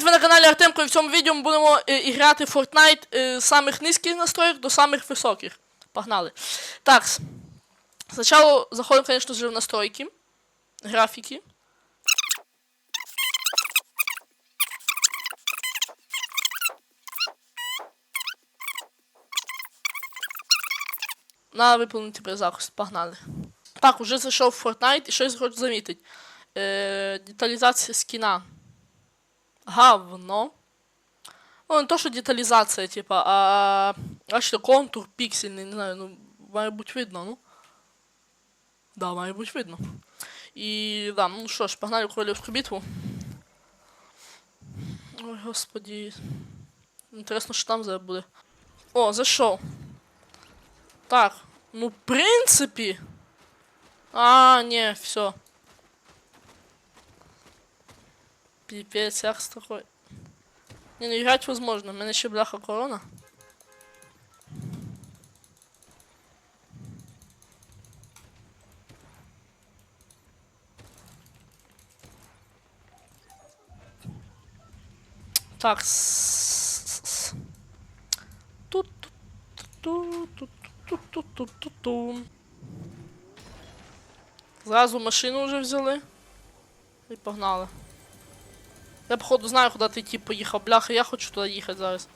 привіт, ви на каналі Артемко, і в цьому відео ми будемо е, грати в Fortnite е, з самих низьких настроїк до самих високих. Погнали. Так. Спочатку заходимо, звісно ж, в настройки. Графіки. Надо виповнити перезахист. Погнали. Так, уже зайшов в Fortnite і щось хочу замітити. Е, деталізація скіна. Говно. Ну, не то, що деталізація, типа, а. Бачите, контур піксельний, не знаю, ну, має бути видно, ну. Да, має бути видно. І да, ну що ж, погнали в королівську битву. Ой, господі. Інтересно, що там зараз буде. О, зайшов. Так, ну, в принципі. А, не, все. Пипец, з такой. Не, ну играть возможно, у мене ще бляха корона. Так, тут тут тут тут тут тут тут тут Зразу машину вже взяли. І погнали. Я походу знаю, куди ти ті поїхав. Бляха, я хочу туди їхати зараз.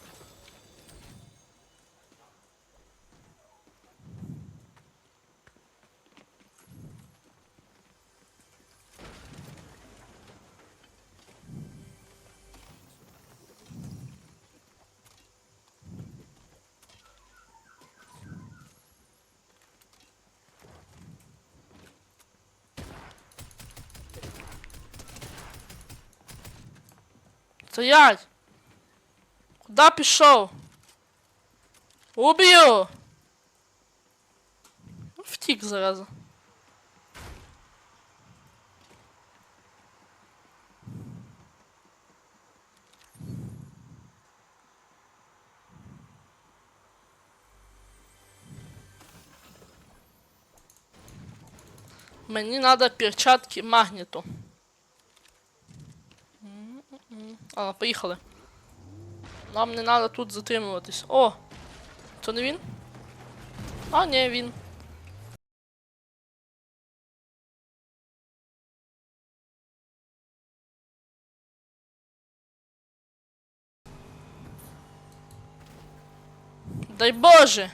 Стоять! Куда пішов? Уб'ю! Втік зараза. Мені надо перчатки магніту. А, поїхали. Нам не треба тут затримуватись. О! Це не він? А, ні, він. Дай Боже!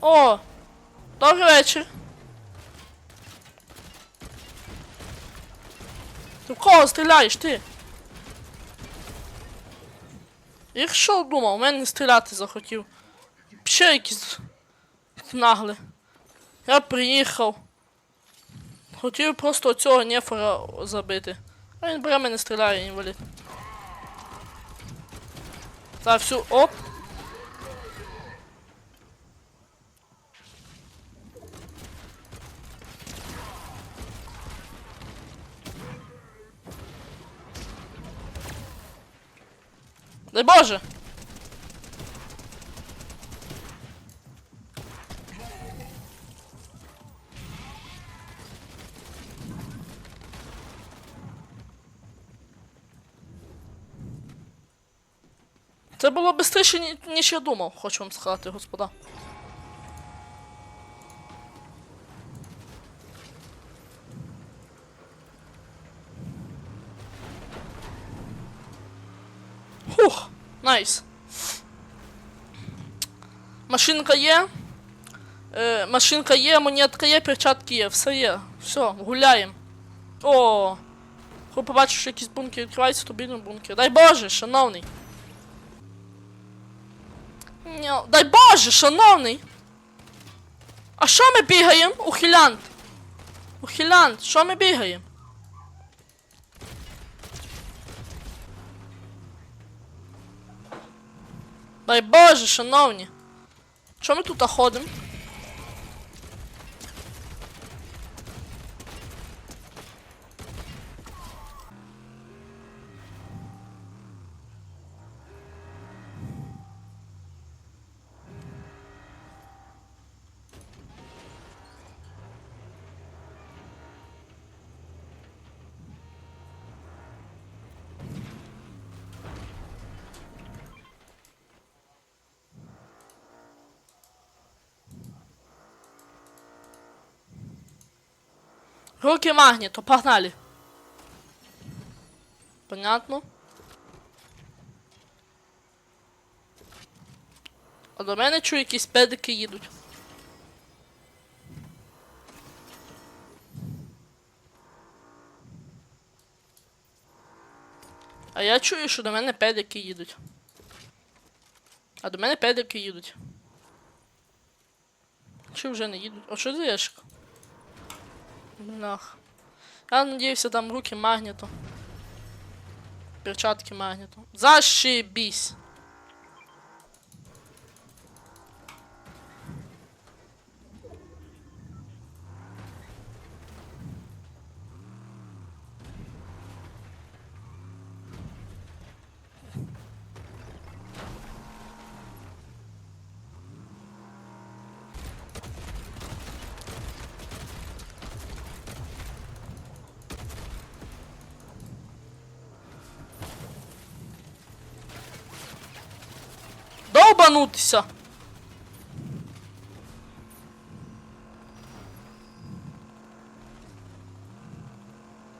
О! Добрий вечір! Ти в кого стріляєш ти? Я що думав, у мене стріляти захотів. Ще якісь нагли. Я приїхав. Хотів просто цього нефора забити. А він бере мене стріляє, інвалід. Так, всю, оп. Дай Боже! Це було швидше, ні- ніж я думав, хочу вам сказати, господа. Найс. Машинка є. Е, машинка є, монетка є, перчатки є, все є. Все, гуляємо. О! Коли побачиш, що якийсь бункер відкривається, то бідний бункер. Дай Боже, шановний. Дай Боже, шановний. А що ми бігаємо? Ухилянт. Ухилянт, що ми бігаємо? Дай Боже, шановні. Що ми тут ходимо? Руки магніту, погнали. Понятно. А до мене чую якісь педики їдуть. А я чую, що до мене педики їдуть. А до мене педики їдуть. Чи вже не їдуть? А що за яшка? Блях. Я надіюся, там руки магніту. Перчатки магніту. Зашибісь! Довбанутися!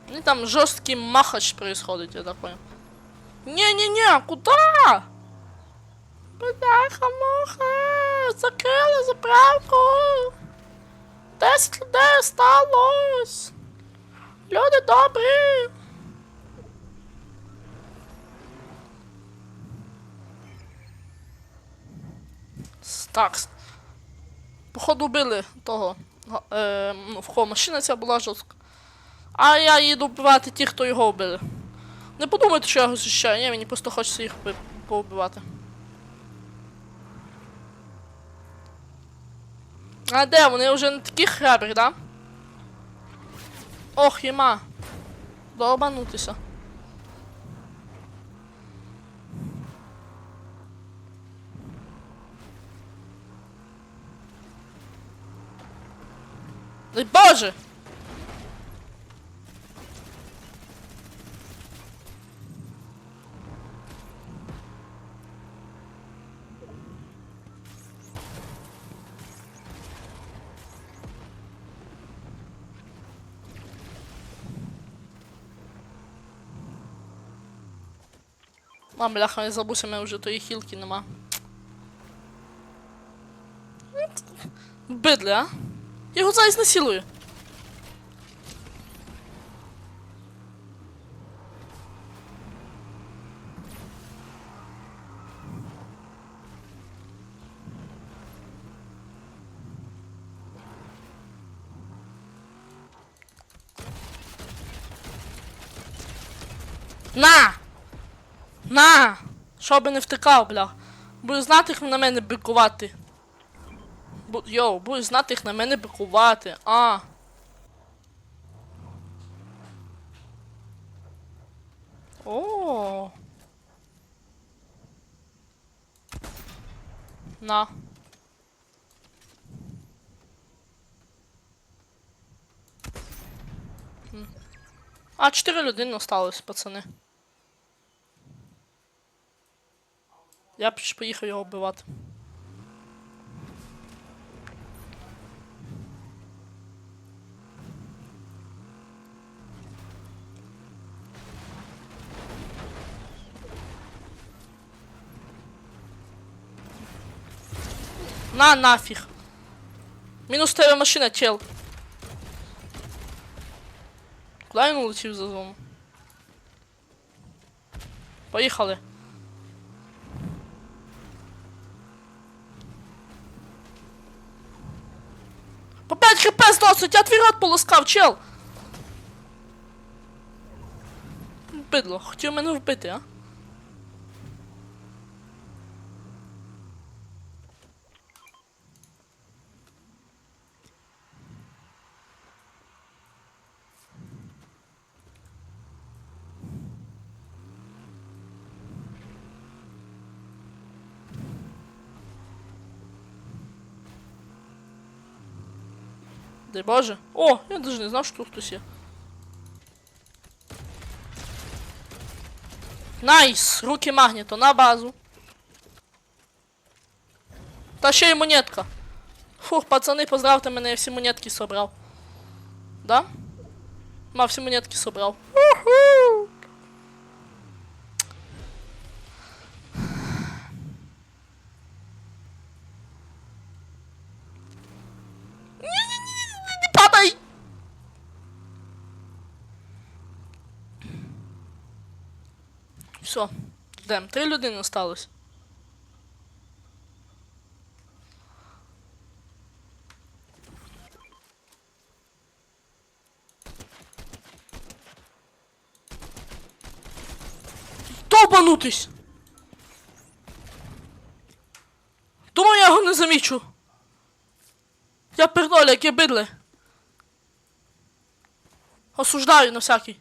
Ну там жорсткий махач происходит, я так понял. Не-не-не, куда? Бляха-муха! Закрили заправку! Десять людей осталось! Люди добрі! Такс. Походу вбили того. Е, в кого машина ця була жорстка. А я їду вбивати ті, хто його вбили. Не подумайте, що я його захищаю, ні, мені просто хочеться їх вби- повбивати. А де? Вони вже не такі храбрі, да? Ох, єма. Долбанутися. Боже! А, бляха, я забувся, мене вже тої хілки нема. Бидле, а? Його зараз насилую. На! На! Щоб не втикав, бля. Буду знати, як на мене бикувати. Бу... Йоу, будеш знати, як на мене бикувати. А. О. На. А, чотири людини осталось, пацани. Я б поїхав його вбивати. На нафіг. Мінус тебе машина, чел. Куди він улетів за зону? Поїхали. Хп зносить, я твій полоскав, чел! Бидло, хотів мене вбити, а? Боже. О, я даже не знав, що тут хтось є. Найс! Руки магніту на базу. Та ще й монетка. Фух, пацани, поздравте мене, я всі монетки собрав. Да? Ма, всі монетки собрав. Все, йдем. Три людини осталось. Довбанутись! Думаю, я його не замічу. Я пердоля, яке бидле. Осуждаю на всякий.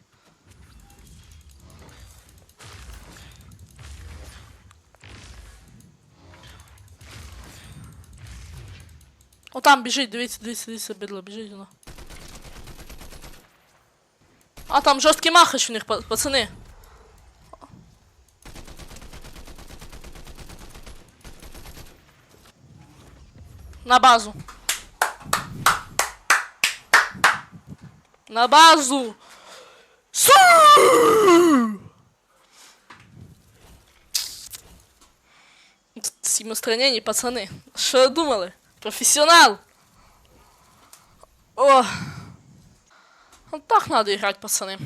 там біжить, дивіться, дивіться, дивіться, бидло, біжить воно. А там жорсткий махач в них, па- пацани. На базу. На базу. Су! Всім устранені, пацани. Що ви думали? Професіонал! О! Вот так надо играть, пацаны.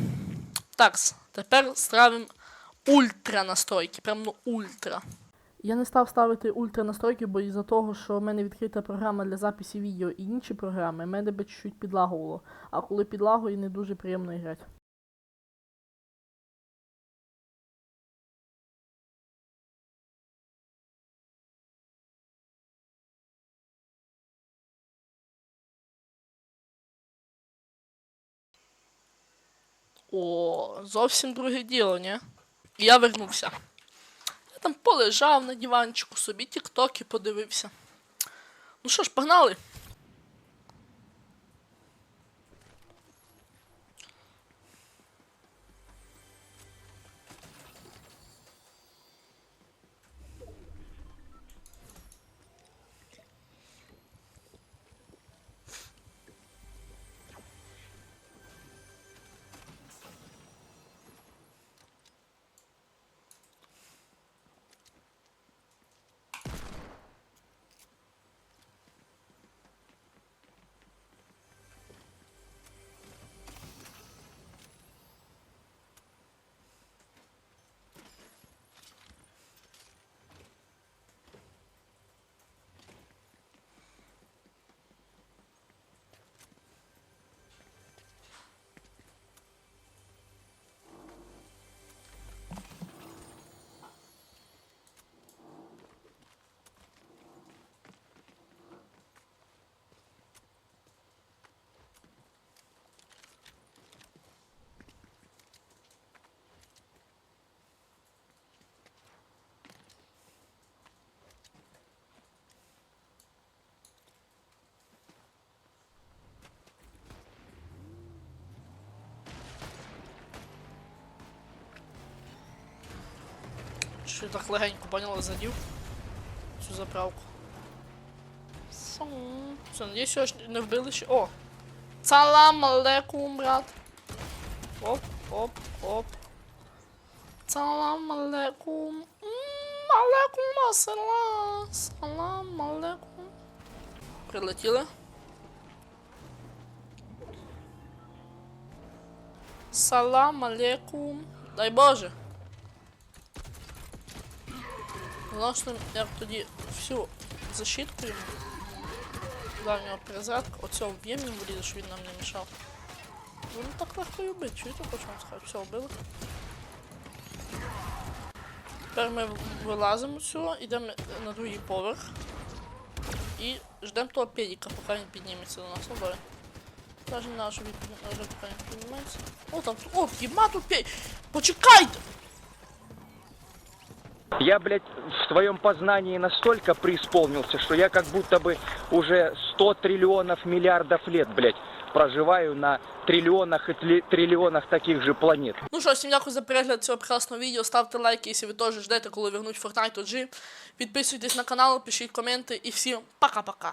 Так, тепер ставимо ультра настройки. Прям ну ультра. Я не став ставити ультра настройки, бо із-за того, що в мене відкрита програма для запису відео і інші програми, мене би чуть-чуть підлагувало. А коли підлагує, не дуже приємно грати. О, зовсім друге діло, ні? І я вернувся. Я там полежав на диванчику собі, тіктоки подивився. Ну що ж, погнали. Що так легенько поняла, задів цю заправку. Все, надіюсь, його не вбили ще. О! Салам алейкум, брат. Оп, оп, оп. Салам алейкум. Алейкум ассалам. Салам алейкум. Прилетіли. Салам алейкум. Дай Боже. Власне, як тоді всю защитку йому. Дальнього перезарядка. Оцього вб'ємо йому врізе, щоб він нам не мішав. Він так легко і вбити, чуєте, хочу вам сказати. Все, вбили. Тепер ми вилазимо з цього, на другий поверх. І ждемо того педіка, поки він підніметься до нас. Давай. Даже не надо, щоб він він піднімається. О, там, о, єма тут пей! Почекайте! Я, блядь, в твоем познании настолько преисполнился, что я как будто бы уже 100 триллионов миллиардов лет, блядь, проживаю на триллионах и тли- триллионах таких же планет. Ну що, всім дякую за перегляд цього прекрасного відео. Ставте лайки, якщо ви теж ждете, коли вернуть Fortnite OG. Підписуйтесь на канал, пишіть коменти і всім пока-пока.